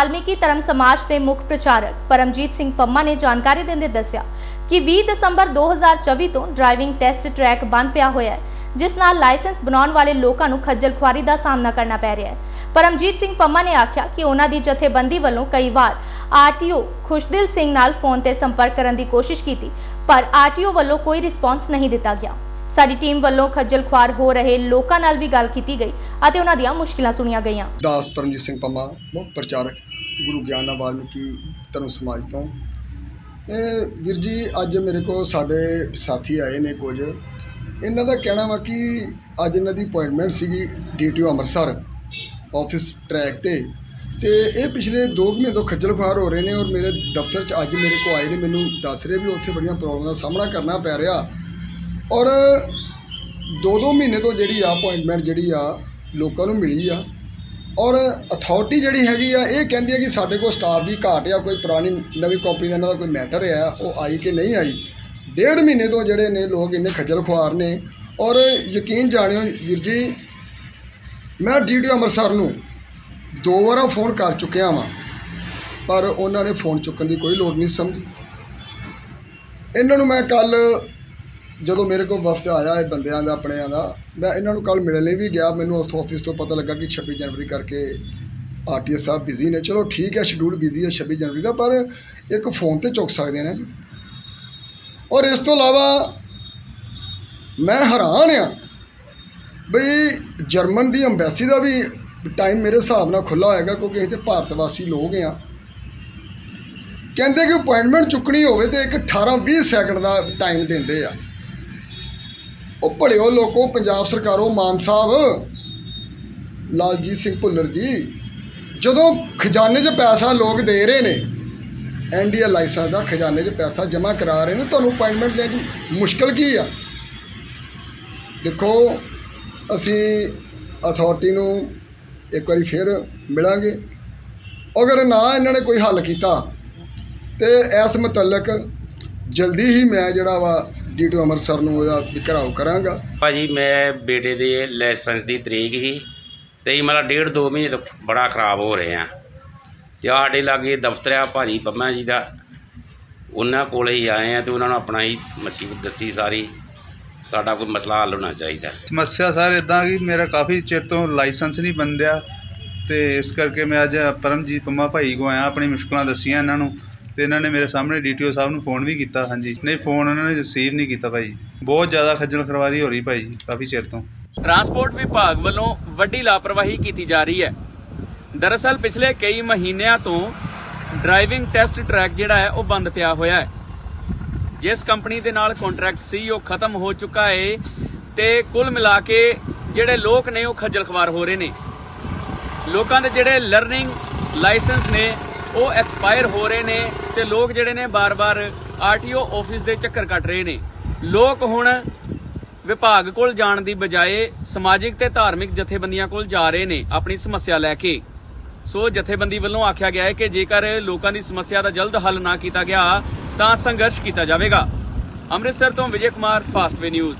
ਵਾਲਮੀਕੀ ਧਰਮ ਸਮਾਜ ਦੇ ਮੁੱਖ ਪ੍ਰਚਾਰਕ ਪਰਮਜੀਤ ਸਿੰਘ ਪੰਮਾ ਨੇ ਜਾਣਕਾਰੀ ਦਿੰਦੇ ਦੱਸਿਆ ਕਿ 20 ਦਸੰਬਰ 2024 ਤੋਂ ਡਰਾਈਵਿੰਗ ਟੈਸਟ ਟਰੈਕ ਬੰਦ ਪਿਆ ਹੋਇਆ ਹੈ, ਜਿਸ ਨਾਲ ਲਾਇਸੈਂਸ ਬਣਾਉਣ ਵਾਲੇ ਲੋਕਾਂ ਨੂੰ ਖੱਜਲ ਖੁਆਰੀ ਦਾ ਸਾਹਮਣਾ ਕਰਨਾ ਪੈ ਰਿਹਾ ਹੈ। ਪਰਮਜੀਤ ਸਿੰਘ ਪੰਮਾ ਨੇ ਆਖਿਆ ਕਿ ਉਹਨਾਂ ਦੀ ਜਥੇਬੰਦੀ ਵੱਲੋਂ ਕਈ ਵਾਰ ਆਰਟੀਓ ਖੁਸ਼ਦਿਲ ਸਿੰਘ ਨਾਲ ਫੋਨ ਤੇ ਸੰਪਰਕ ਕਰਨ ਦੀ ਕੋਸ਼ਿਸ਼ ਕੀਤੀ, ਪਰ ਆਰਟੀਓ ਵੱਲੋਂ ਕੋਈ ਰਿਸਪਾਂਸ ਨਹੀਂ ਦਿੱਤਾ ਗਿਆ। ਸਾਡੀ ਟੀਮ ਵੱਲੋਂ ਖੱਜਲ ਖੁਆਰ ਹੋ ਰਹੇ ਲੋਕਾਂ ਨਾਲ ਵੀ ਗੱਲ ਕੀਤੀ ਗਈ ਅਤੇ ਉਹਨਾਂ ਦੀਆਂ ਮੁਸ਼ਕਿਲਾਂ ਸੁਣੀਆਂ ਗਈਆਂ। ਦਾਸ ਪਰਮਜੀਤ ਸਿੰਘ ਪੰਮਾ, ਮੁੱਖ ਪ੍ਰਚਾਰਕ ਗੁਰੂ ਗਿਆਨਾ ਵਾਲਮੀਕੀ ਧਰਮ ਸਮਾਜ ਤੋਂ। ਇਹ ਵੀਰ ਜੀ, ਅੱਜ ਮੇਰੇ ਕੋਲ ਸਾਡੇ ਸਾਥੀ ਆਏ ਨੇ ਕੁਝ। ਇਹਨਾਂ ਦਾ ਕਹਿਣਾ ਵਾ ਕਿ ਅੱਜ ਇਹਨਾਂ ਦੀ ਅਪਾਇੰਟਮੈਂਟ ਸੀਗੀ ਡੀਟੀਓ ਅੰਮ੍ਰਿਤਸਰ ਆਫਿਸ ਟਰੈਕ ਤੇ। ਤੇ ਇਹ ਪਿਛਲੇ 2 ਮਹੀਨੇ ਤੋਂ ਖੱਜਲ ਖੁਆਰ ਹੋ ਰਹੇ ਨੇ ਔਰ ਮੇਰੇ ਦਫ਼ਤਰ 'ਚ ਅੱਜ ਮੇਰੇ ਕੋਲ ਆਏ ਨੇ। ਮੈਨੂੰ ਦੱਸ ਰਹੇ ਵੀ ਉੱਥੇ ਬੜੀਆਂ ਪ੍ਰੋਬਲਮਾਂ ਦਾ ਸਾਹਮਣਾ ਕਰਨਾ ਪੈ ਰਿਹਾ। ਔਰ ਦੋ ਦੋ ਮਹੀਨੇ ਤੋਂ ਜਿਹੜੀ ਆ ਅਪਾਇੰਟਮੈਂਟ ਜਿਹੜੀ ਆ ਲੋਕਾਂ ਨੂੰ ਮਿਲੀ ਆ। ਔਰ ਅਥਾਰਟੀ ਜਿਹੜੀ ਹੈਗੀ ਆ, ਇਹ ਕਹਿੰਦੀ ਹੈ ਕਿ ਸਾਡੇ ਕੋਲ ਸਟਾਫ ਦੀ ਘਾਟ ਆ, ਕੋਈ ਪੁਰਾਣੀ ਨਵੀਂ ਕੰਪਨੀ ਦਾ ਇਹਨਾਂ ਦਾ ਕੋਈ ਮੈਟਰ ਆ, ਉਹ ਆਈ ਕਿ ਨਹੀਂ ਆਈ। ਡੇਢ ਮਹੀਨੇ ਤੋਂ ਜਿਹੜੇ ਨੇ ਲੋਕ ਇੰਨੇ ਖੱਜਲ ਖੁਆਰ ਨੇ ਔਰ ਯਕੀਨ ਜਾਣਿਓ ਵੀਰ ਜੀ, ਮੈਂ ਡੀਡੀ ਅੰਮ੍ਰਿਤਸਰ ਨੂੰ ਦੋ ਵਾਰਾਂ ਫੋਨ ਕਰ ਚੁੱਕਿਆ ਵਾਂ, ਪਰ ਉਹਨਾਂ ਨੇ ਫੋਨ ਚੁੱਕਣ ਦੀ ਕੋਈ ਲੋੜ ਨਹੀਂ ਸਮਝੀ। ਇਹਨਾਂ ਨੂੰ ਮੈਂ ਕੱਲ ਜਦੋਂ ਮੇਰੇ ਕੋਲ ਵਫਦ ਆਇਆ ਇਹ ਬੰਦਿਆਂ ਦਾ, ਆਪਣਿਆਂ ਦਾ, ਮੈਂ ਇਹਨਾਂ ਨੂੰ ਕੱਲ ਮਿਲਣ ਲਈ ਵੀ ਗਿਆ। ਮੈਨੂੰ ਉੱਥੋਂ ਆਫਿਸ ਤੋਂ ਪਤਾ ਲੱਗਾ ਕਿ 26 ਜਨਵਰੀ ਕਰਕੇ ਆਰਟੀਐਸ ਸਾਹਿਬ ਬਿਜ਼ੀ ਨੇ। ਚਲੋ ਠੀਕ ਹੈ ਸ਼ਡਿਊਲ ਬਿਜ਼ੀ ਹੈ 26 ਜਨਵਰੀ ਦਾ, ਪਰ ਇੱਕ ਫੋਨ ਤੇ ਚੁੱਕ ਸਕਦੇ ਨੇ ਜੀ। ਔਰ ਇਸ ਤੋਂ ਇਲਾਵਾ ਮੈਂ ਹੈਰਾਨ ਆ ਬਈ ਜਰਮਨ ਦੀ ਅੰਬੈਸੀ ਦਾ ਵੀ ਟਾਈਮ ਮੇਰੇ ਹਿਸਾਬ ਨਾਲ ਖੁੱਲਾ ਹੋਏਗਾ, ਕਿਉਂਕਿ ਅਸੀਂ ਤੇ ਭਾਰਤ ਵਾਸੀ ਲੋਕ ਆ ਕਹਿੰਦੇ ਕਿ ਅਪਾਇੰਟਮੈਂਟ ਚੁੱਕਣੀ ਹੋਵੇ ਤੇ ਇੱਕ 18 20 ਸੈਕਿੰਡ ਦਾ ਟਾਈਮ ਦਿੰਦੇ ਆ। ਉਹ ਭਲਿਓ ਲੋਕੋ, ਪੰਜਾਬ ਸਰਕਾਰੋਂ ਮਾਨ ਸਾਹਿਬ, ਲਾਲਜੀਤ ਸਿੰਘ ਭੁੱਲਰ ਜੀ, ਜਦੋਂ ਖਜ਼ਾਨੇ 'ਚ ਪੈਸਾ ਲੋਕ ਦੇ ਰਹੇ ਨੇ ਐਨਡੀਆ ਲਾਇਸੈਂਸ ਦਾ ਖਜ਼ਾਨੇ 'ਚ ਪੈਸਾ ਜਮ੍ਹਾਂ ਕਰਾ ਰਹੇ ਨੇ, ਤੁਹਾਨੂੰ ਅਪਾਇੰਟਮੈਂਟ ਲੈਣ 'ਚ ਮੁਸ਼ਕਲ ਕੀ ਆ? ਦੇਖੋ, ਅਸੀਂ ਅਥਾਰਟੀ ਨੂੰ ਇੱਕ ਵਾਰੀ ਫਿਰ ਮਿਲਾਂਗੇ। ਅਗਰ ਨਾ ਇਹਨਾਂ ਨੇ ਕੋਈ ਹੱਲ ਕੀਤਾ, ਤੇ ਇਸ ਮੁਤਲਕ ਜਲਦੀ ਹੀ ਮੈਂ ਜਿਹੜਾ ਵਾ ਡੀਟੂ ਅੰਮ੍ਰਿਤਸਰ ਨੂੰ ਉਹਦਾ ਘਿਰਾਓ ਕਰਾਂਗਾ। ਭਾਜੀ ਮੈਂ ਬੇਟੇ ਦੇ ਲਾਇਸੈਂਸ ਦੀ ਤਰੀਕ ਹੀ ਤੇ ਇਹ ਮੇਰਾ ਡੇਢ ਦੋ ਮਹੀਨੇ ਤੋਂ ਬੜਾ ਖਰਾਬ ਹੋ ਰਹੇ ਆ ਤੇ ਆਹ ਸਾਡੇ ਲਾਗੇ ਦਫ਼ਤਰ ਆ ਭਾਜੀ ਪੰਮਾ ਜੀ ਦਾ। ਉਹਨਾਂ ਕੋਲੇ ਹੀ ਆਏ ਆ ਤੇ ਉਹਨਾਂ ਨੂੰ ਆਪਣਾ ਹੀ ਮੁਸੀਬਤ ਦੱਸੀ ਸਾਰੀ। ਸਾਡਾ ਕੋਈ ਮਸਲਾ ਹੱਲ ਹੋਣਾ ਚਾਹੀਦਾ। ਸਮੱਸਿਆ ਸਰ ਇਦਾਂ ਕਿ ਮੇਰਾ ਕਾਫੀ ਚਿਰ ਤੋਂ ਲਾਇਸੈਂਸ ਨਹੀਂ ਬੰਦਿਆ ਤੇ ਇਸ ਕਰਕੇ ਮੈਂ ਅੱਜ ਪਰਮਜੀਤ ਪੰਮਾ ਭਾਈ ਕੋ ਆਇਆ ਆਪਣੀ ਮੁਸ਼ਕਲਾਂ ਦੱਸੀਆਂ ਇਹਨਾਂ ਨੂੰ। ਤੇ ਇਹਨਾਂ ਨੇ ਮੇਰੇ ਸਾਹਮਣੇ ਡੀਟੀਓ ਸਾਹਿਬ ਨੂੰ ਫੋਨ ਵੀ ਕੀਤਾ, ਹਾਂਜੀ। ਨਹੀਂ, ਫੋਨ ਉਹਨਾਂ ਨੇ ਰਿਸੀਵ ਨਹੀਂ ਕੀਤਾ ਭਾਈ। ਬਹੁਤ ਜ਼ਿਆਦਾ ਖੱਜਲ ਖਰਵਾਰੀ ਹੋ ਰਹੀ ਭਾਈ, ਕਾਫੀ ਚਿਰ ਤੋਂ। ਟਰਾਂਸਪੋਰਟ ਵਿਭਾਗ ਵੱਲੋਂ ਵੱਡੀ ਲਾਪਰਵਾਹੀ ਕੀਤੀ ਜਾ ਰਹੀ ਹੈ। ਦਰਅਸਲ, ਪਿਛਲੇ ਕਈ ਮਹੀਨਿਆਂ ਤੋਂ ਡਰਾਈਵਿੰਗ ਟੈਸਟ ਟਰੈਕ ਜਿਹੜਾ ਹੈ, ਉਹ ਬੰਦ ਪਿਆ ਹੋਇਆ ਹੈ। ਜਿਸ ਕੰਪਨੀ ਦੇ ਨਾਲ ਕੰਟਰੈਕਟ ਸੀ, ਉਹ ਖਤਮ ਹੋ ਚੁੱਕਾ ਹੈ ਤੇ ਕੁੱਲ ਮਿਲਾ ਕੇ ਜਿਹੜੇ ਲੋਕ ਨੇ, ਉਹ ਖੱਜਲ ਖਵਾਰ ਹੋ ਰਹੇ ਨੇ। ਲੋਕਾਂ ਦੇ ਜਿਹੜੇ ਲਰਨਿੰਗ ਲਾਇਸੈਂਸ ਨੇ ਉਹ ਐਕਸਪਾਇਰ ਹੋ ਰਹੇ ਨੇ ਤੇ ਲੋਕ ਜਿਹੜੇ ਨੇ ਬਾਰ-ਬਾਰ ਆਰਟੀਓ ਆਫਿਸ ਦੇ ਚੱਕਰ ਕੱਟ ਰਹੇ ਨੇ। ਲੋਕ ਹੁਣ ਵਿਭਾਗ ਕੋਲ ਜਾਣ ਦੀ ਬਜਾਏ ਸਮਾਜਿਕ ਤੇ ਧਾਰਮਿਕ ਜਥੇਬੰਦੀਆਂ ਕੋਲ ਜਾ ਰਹੇ ਨੇ ਆਪਣੀ ਸਮੱਸਿਆ ਲੈ ਕੇ। ਸੋ ਜਥੇਬੰਦੀ ਵੱਲੋਂ ਆਖਿਆ ਗਿਆ ਹੈ ਕਿ ਜੇਕਰ ਲੋਕਾਂ ਦੀ ਸਮੱਸਿਆ ਦਾ ਜਲਦ ਹੱਲ ਨਾ ਕੀਤਾ ਗਿਆ, ਤਾਂ ਸੰਘਰਸ਼ ਕੀਤਾ ਜਾਵੇਗਾ। ਅੰਮ੍ਰਿਤਸਰ ਤੋਂ ਵਿਜੇ ਕੁਮਾਰ ਫਾਸਟਵੇ ਨਿਊਜ਼